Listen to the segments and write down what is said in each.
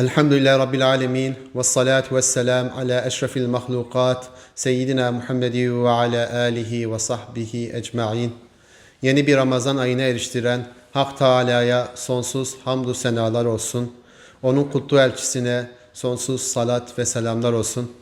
Elhamdülillahi Rabbil Alemin ve salatu ve selam ala eşrefil mahlukat Seyyidina Muhammedi ve ala alihi ve sahbihi ecma'in. Yeni bir Ramazan ayına eriştiren Hak Teala'ya sonsuz hamdü senalar olsun. Onun kutlu elçisine sonsuz salat ve selamlar olsun.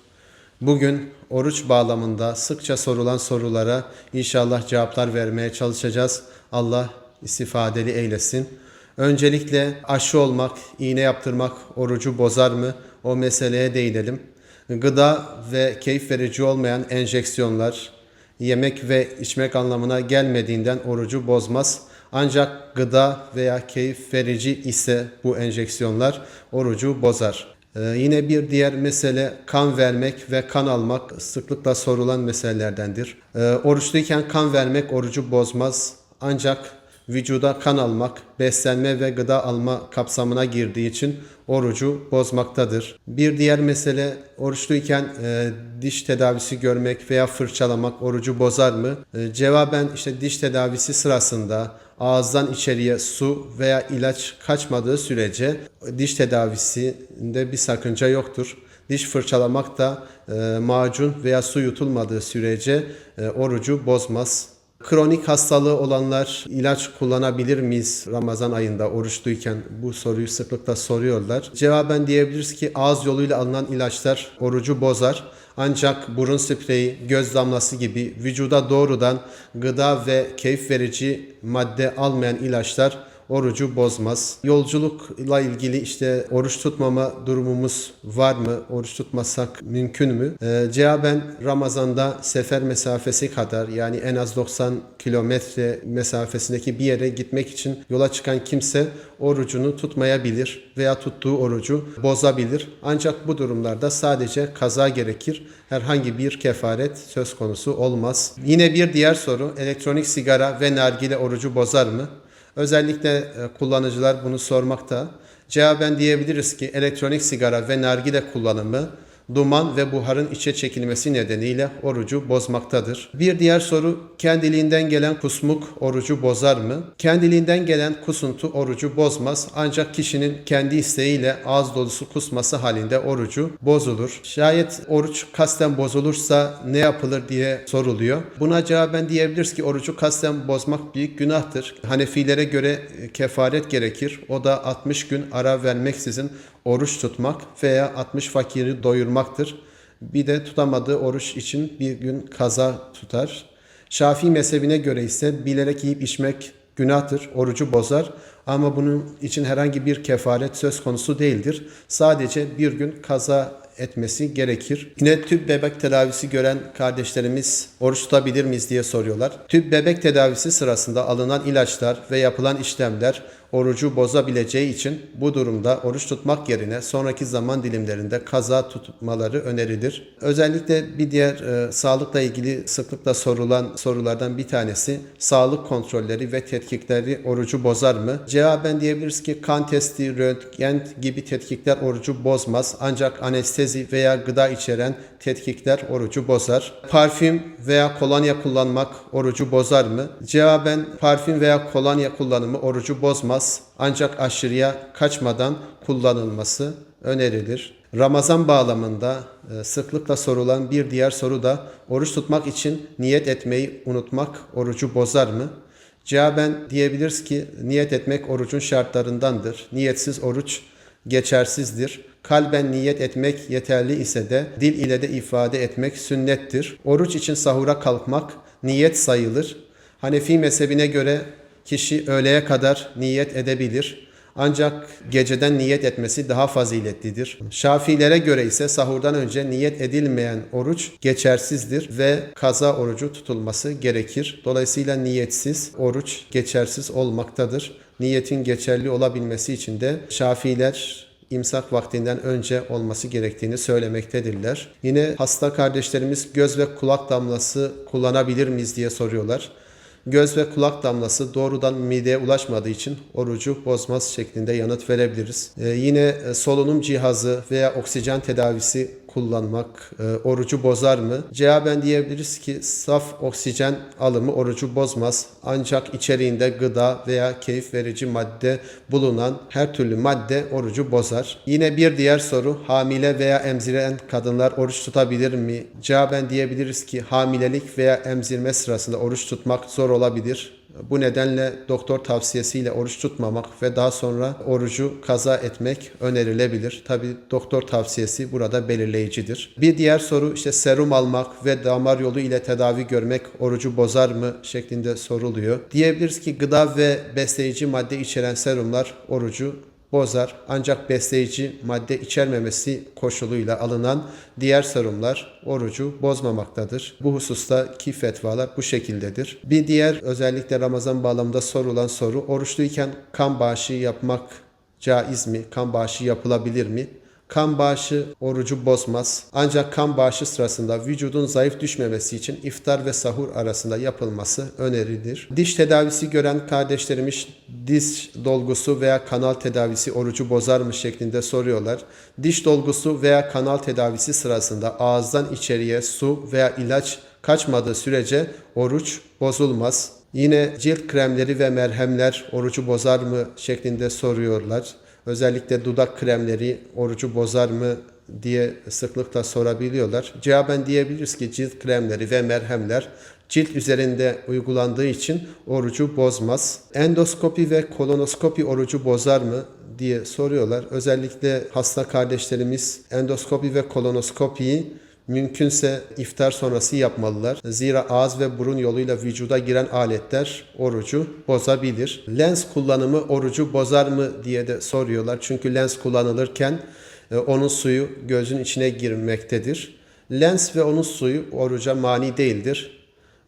Bugün oruç bağlamında sıkça sorulan sorulara inşallah cevaplar vermeye çalışacağız. Allah istifadeli eylesin. Öncelikle aşı olmak, iğne yaptırmak orucu bozar mı? O meseleye değinelim. Gıda ve keyif verici olmayan enjeksiyonlar yemek ve içmek anlamına gelmediğinden orucu bozmaz. Ancak gıda veya keyif verici ise bu enjeksiyonlar orucu bozar. Ee, yine bir diğer mesele kan vermek ve kan almak sıklıkla sorulan meselelerdendir. Ee, oruçluyken kan vermek orucu bozmaz. Ancak vücuda kan almak, beslenme ve gıda alma kapsamına girdiği için orucu bozmaktadır. Bir diğer mesele oruçluyken e, diş tedavisi görmek veya fırçalamak orucu bozar mı? E, cevaben işte diş tedavisi sırasında ağızdan içeriye su veya ilaç kaçmadığı sürece diş tedavisinde bir sakınca yoktur. Diş fırçalamak da e, macun veya su yutulmadığı sürece e, orucu bozmaz. Kronik hastalığı olanlar ilaç kullanabilir miyiz Ramazan ayında oruçluyken? Bu soruyu sıklıkla soruyorlar. Cevaben diyebiliriz ki ağız yoluyla alınan ilaçlar orucu bozar. Ancak burun spreyi, göz damlası gibi vücuda doğrudan gıda ve keyif verici madde almayan ilaçlar orucu bozmaz. Yolculukla ilgili işte oruç tutmama durumumuz var mı? Oruç tutmasak mümkün mü? Ee, cevaben Ramazan'da sefer mesafesi kadar yani en az 90 kilometre mesafesindeki bir yere gitmek için yola çıkan kimse orucunu tutmayabilir veya tuttuğu orucu bozabilir. Ancak bu durumlarda sadece kaza gerekir. Herhangi bir kefaret söz konusu olmaz. Yine bir diğer soru elektronik sigara ve nargile orucu bozar mı? Özellikle e, kullanıcılar bunu sormakta. Cevaben diyebiliriz ki elektronik sigara ve nargile kullanımı duman ve buharın içe çekilmesi nedeniyle orucu bozmaktadır. Bir diğer soru kendiliğinden gelen kusmuk orucu bozar mı? Kendiliğinden gelen kusuntu orucu bozmaz ancak kişinin kendi isteğiyle ağız dolusu kusması halinde orucu bozulur. Şayet oruç kasten bozulursa ne yapılır diye soruluyor. Buna cevaben diyebiliriz ki orucu kasten bozmak büyük günahtır. Hanefilere göre e, kefaret gerekir. O da 60 gün ara vermeksizin oruç tutmak veya 60 fakiri doyurmaktır. Bir de tutamadığı oruç için bir gün kaza tutar. Şafii mezhebine göre ise bilerek yiyip içmek günahtır, orucu bozar ama bunun için herhangi bir kefaret söz konusu değildir. Sadece bir gün kaza etmesi gerekir. Yine tüp bebek tedavisi gören kardeşlerimiz oruç tutabilir miyiz diye soruyorlar. Tüp bebek tedavisi sırasında alınan ilaçlar ve yapılan işlemler orucu bozabileceği için bu durumda oruç tutmak yerine sonraki zaman dilimlerinde kaza tutmaları önerilir. Özellikle bir diğer e, sağlıkla ilgili sıklıkla sorulan sorulardan bir tanesi sağlık kontrolleri ve tetkikleri orucu bozar mı? Cevaben diyebiliriz ki kan testi, röntgen gibi tetkikler orucu bozmaz ancak anestezi veya gıda içeren tetkikler orucu bozar. Parfüm veya kolonya kullanmak orucu bozar mı? Cevaben parfüm veya kolonya kullanımı orucu bozmaz ancak aşırıya kaçmadan kullanılması önerilir. Ramazan bağlamında e, sıklıkla sorulan bir diğer soru da oruç tutmak için niyet etmeyi unutmak orucu bozar mı? Cevaben diyebiliriz ki niyet etmek orucun şartlarındandır. Niyetsiz oruç geçersizdir. Kalben niyet etmek yeterli ise de dil ile de ifade etmek sünnettir. Oruç için sahura kalkmak niyet sayılır. Hanefi mezhebine göre kişi öğleye kadar niyet edebilir. Ancak geceden niyet etmesi daha faziletlidir. Şafilere göre ise sahurdan önce niyet edilmeyen oruç geçersizdir ve kaza orucu tutulması gerekir. Dolayısıyla niyetsiz oruç geçersiz olmaktadır. Niyetin geçerli olabilmesi için de Şafiler imsak vaktinden önce olması gerektiğini söylemektedirler. Yine hasta kardeşlerimiz göz ve kulak damlası kullanabilir miyiz diye soruyorlar. Göz ve kulak damlası doğrudan mideye ulaşmadığı için orucu bozmaz şeklinde yanıt verebiliriz. Ee, yine e, solunum cihazı veya oksijen tedavisi kullanmak e, orucu bozar mı? Cevaben diyebiliriz ki saf oksijen alımı orucu bozmaz. Ancak içeriğinde gıda veya keyif verici madde bulunan her türlü madde orucu bozar. Yine bir diğer soru hamile veya emziren kadınlar oruç tutabilir mi? Cevaben diyebiliriz ki hamilelik veya emzirme sırasında oruç tutmak zor olabilir. Bu nedenle doktor tavsiyesiyle oruç tutmamak ve daha sonra orucu kaza etmek önerilebilir. Tabi doktor tavsiyesi burada belirleyicidir. Bir diğer soru işte serum almak ve damar yolu ile tedavi görmek orucu bozar mı şeklinde soruluyor. Diyebiliriz ki gıda ve besleyici madde içeren serumlar orucu bozar. Ancak besleyici madde içermemesi koşuluyla alınan diğer serumlar orucu bozmamaktadır. Bu husustaki fetvalar bu şekildedir. Bir diğer özellikle Ramazan bağlamında sorulan soru oruçluyken kan bağışı yapmak caiz mi? Kan bağışı yapılabilir mi? Kan bağışı orucu bozmaz. Ancak kan bağışı sırasında vücudun zayıf düşmemesi için iftar ve sahur arasında yapılması önerilir. Diş tedavisi gören kardeşlerimiz diş dolgusu veya kanal tedavisi orucu bozar mı şeklinde soruyorlar. Diş dolgusu veya kanal tedavisi sırasında ağızdan içeriye su veya ilaç kaçmadığı sürece oruç bozulmaz. Yine cilt kremleri ve merhemler orucu bozar mı şeklinde soruyorlar. Özellikle dudak kremleri orucu bozar mı diye sıklıkla sorabiliyorlar. Cevaben diyebiliriz ki cilt kremleri ve merhemler cilt üzerinde uygulandığı için orucu bozmaz. Endoskopi ve kolonoskopi orucu bozar mı diye soruyorlar. Özellikle hasta kardeşlerimiz endoskopi ve kolonoskopiyi mümkünse iftar sonrası yapmalılar. Zira ağız ve burun yoluyla vücuda giren aletler orucu bozabilir. Lens kullanımı orucu bozar mı diye de soruyorlar. Çünkü lens kullanılırken e, onun suyu gözün içine girmektedir. Lens ve onun suyu oruca mani değildir.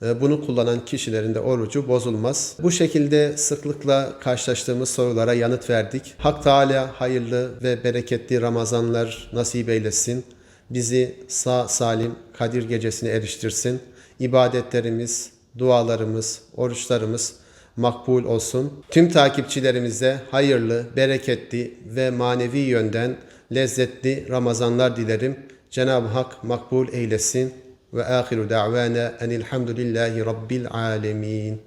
E, Bunu kullanan kişilerin de orucu bozulmaz. Bu şekilde sıklıkla karşılaştığımız sorulara yanıt verdik. Hak Teala hayırlı ve bereketli Ramazanlar nasip eylesin. Bizi sağ salim Kadir gecesine eriştirsin. İbadetlerimiz, dualarımız, oruçlarımız makbul olsun. Tüm takipçilerimize hayırlı, bereketli ve manevi yönden lezzetli Ramazanlar dilerim. Cenab-ı Hak makbul eylesin. Ve ahiru da'vana enilhamdülillahi rabbil alemin.